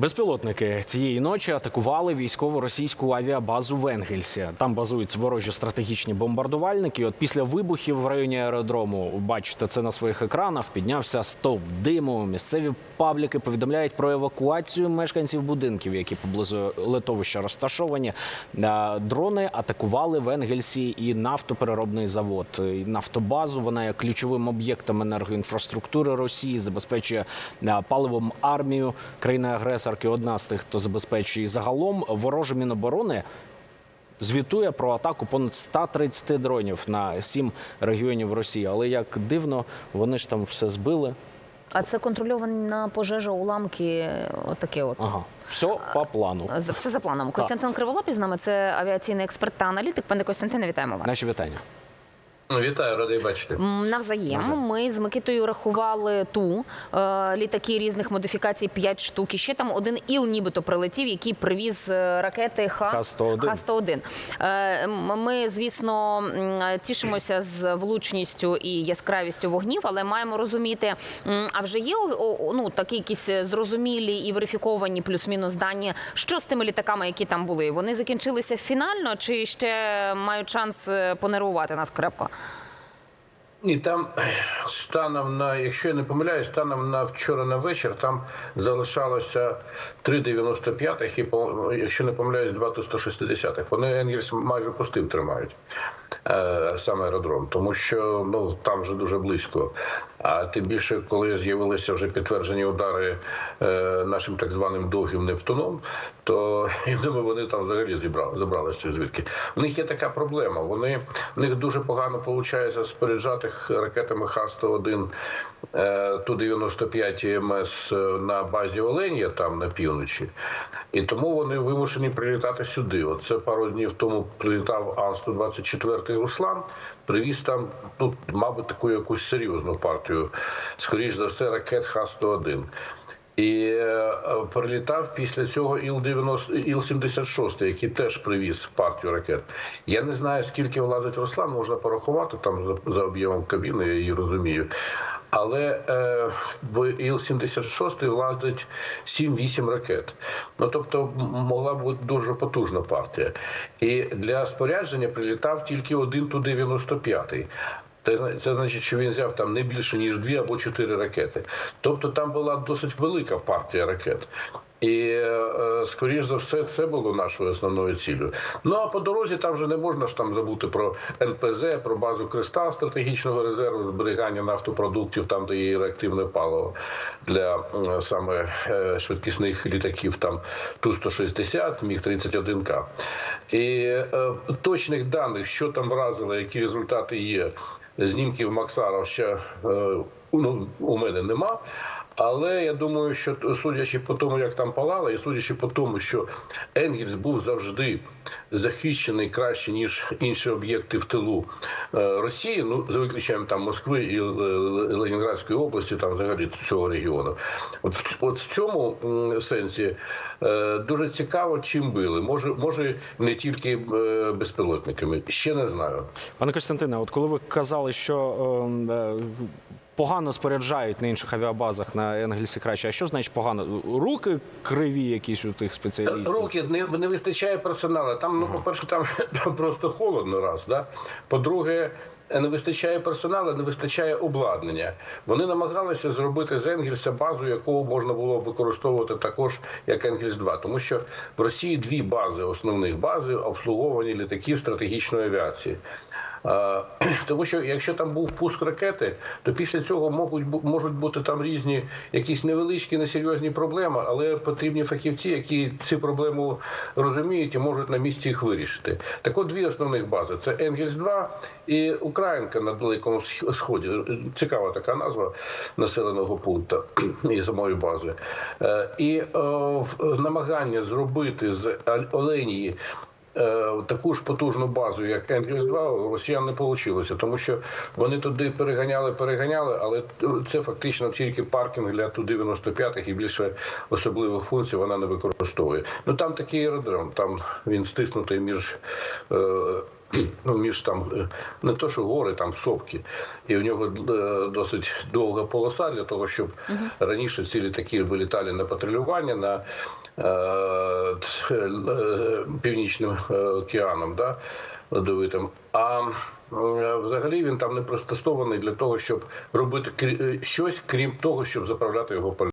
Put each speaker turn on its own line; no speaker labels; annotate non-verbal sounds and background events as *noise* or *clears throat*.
Безпілотники цієї ночі атакували військово російську авіабазу в Енгельсі. Там базуються ворожі стратегічні бомбардувальники. От після вибухів в районі аеродрому, бачите це на своїх екранах. Піднявся стовп диму. Місцеві пабліки повідомляють про евакуацію мешканців будинків, які поблизу литовища розташовані. Е, Дрони атакували в Енгельсі і нафтопереробний завод. І Нафтобазу вона є ключовим об'єктом енергоінфраструктури Росії, забезпечує е, паливом армію країни-агресорки. Одна з тих, хто забезпечує І загалом вороже міноборони. Звітує про атаку понад 130 дронів на сім регіонів Росії. Але як дивно, вони ж там все збили.
А це контрольована пожежа, уламки, отаке от.
Ага, все по плану.
Все за планом. Костянтин Криволапі з нами, це авіаційний експерт та аналітик. Пане Костянтине, вітаємо вас.
Наші вітання.
Ну, Вітаю, радий бачити.
Навзаєм
Навзаєм.
ми з Микитою рахували ту е, літаки різних модифікацій 5 штук. І ще там один іл, нібито прилетів, який привіз е, ракети Х-
Х-101.
Х-101. Е, Ми, звісно, тішимося з влучністю і яскравістю вогнів, але маємо розуміти, а вже є ну такі якісь зрозумілі і верифіковані плюс-мінус дані, що з тими літаками, які там були. Вони закінчилися фінально, чи ще мають шанс е, понервувати нас крепко?
І там станом на, якщо я не помиляюсь, станом на вчора на вечір там залишалося 3,95, і, якщо не помиляюсь, 2 до 160. Вони Енгельс майже пустив тримають. е, Саме аеродром, тому що ну там вже дуже близько. А тим більше, коли з'явилися вже підтверджені удари е, нашим так званим довгим Нептуном, то я думаю, вони там взагалі зібрали, забралися звідки. У них є така проблема. Вони в них дуже погано виходить споряджати ракетами Х-101 е, Ту-95 МС на базі Оленя, там на півночі. І тому вони вимушені прилітати сюди. От це пару днів тому прилітав Ан-124 Руслан, привіз там, ну, мабуть, таку якусь серйозну партію, скоріш за все, ракет Х-101. І е, прилітав після цього Іл-90, Іл-76, який теж привіз партію ракет. Я не знаю, скільки влазить Руслан, можна порахувати там за, об'ємом кабіни, я її розумію. Але е, в Іл-76 влазить 7-8 ракет. Ну тобто могла бути дуже потужна партія. І для спорядження прилітав тільки один Ту-95. Це, зна- це значить, що він взяв там не більше ніж дві або чотири ракети. Тобто там була досить велика партія ракет. І е, скоріш за все, це було нашою основною цілею. Ну а по дорозі там вже не можна ж там забути про НПЗ, про базу Кристал стратегічного резерву, зберігання нафтопродуктів, там де є реактивне паливо для саме е, швидкісних літаків, там Ту-160, Міг-31К. І е, точних даних, що там вразило, які результати є, знімків Максара ще е, ну, у мене нема. Але я думаю, що судячи по тому, як там палало, і судячи по тому, що Енгельс був завжди захищений краще ніж інші об'єкти в тилу е, Росії, ну за виключенням там Москви і е, Ленінградської області, там взагалі цього регіону. От от в цьому сенсі е, дуже цікаво, чим били. Може, може не тільки безпілотниками, ще не знаю.
Пане Костянтине, от коли ви казали, що ем, погано споряджають на інших авіабазах на Енгельсі краще, а що значить погано? Руки криві якісь у тих спеціалістів?
Руки не, не вистачає персоналу. Там, ну, по-перше, *laughs* там, просто холодно раз. Да? По-друге, не вистачає персоналу, не вистачає обладнання. Вони намагалися зробити з Енгельса базу, яку можна було використовувати також як Енгельс 2 Тому що в Росії дві бази, основних бази, обслуговувані літаків стратегічної авіації. *clears throat* Тому що якщо там був пуск ракети, то після цього можуть, можуть бути там різні якісь невеличкі, несерйозні проблеми, але потрібні фахівці, які ці проблеми розуміють і можуть на місці їх вирішити. Так от дві основних бази: це Енгельс 2 і Українка на Далекому Сх- Сході. Цікава така назва населеного пункту *clears throat* і самої бази. Е, І е, в- намагання зробити з Оленії е, таку ж потужну базу, як Енгельс 2 росіян не вийшло, тому що вони туди переганяли, переганяли, але це фактично тільки паркінг для Ту-95 і більше особливих функцій вона не використовує. Ну там такий аеродром, там він стиснутий між. Е, *clears throat* ну, між там е, не то, що гори, там сопки, і у нього е, досить довга полоса для того, щоб раніше ці літаки вилітали на патрулювання на е, е, північним океаном, да, ледовитим. А взагалі він там не пристосований для того, щоб робити щось, крім того, щоб заправляти його пальним.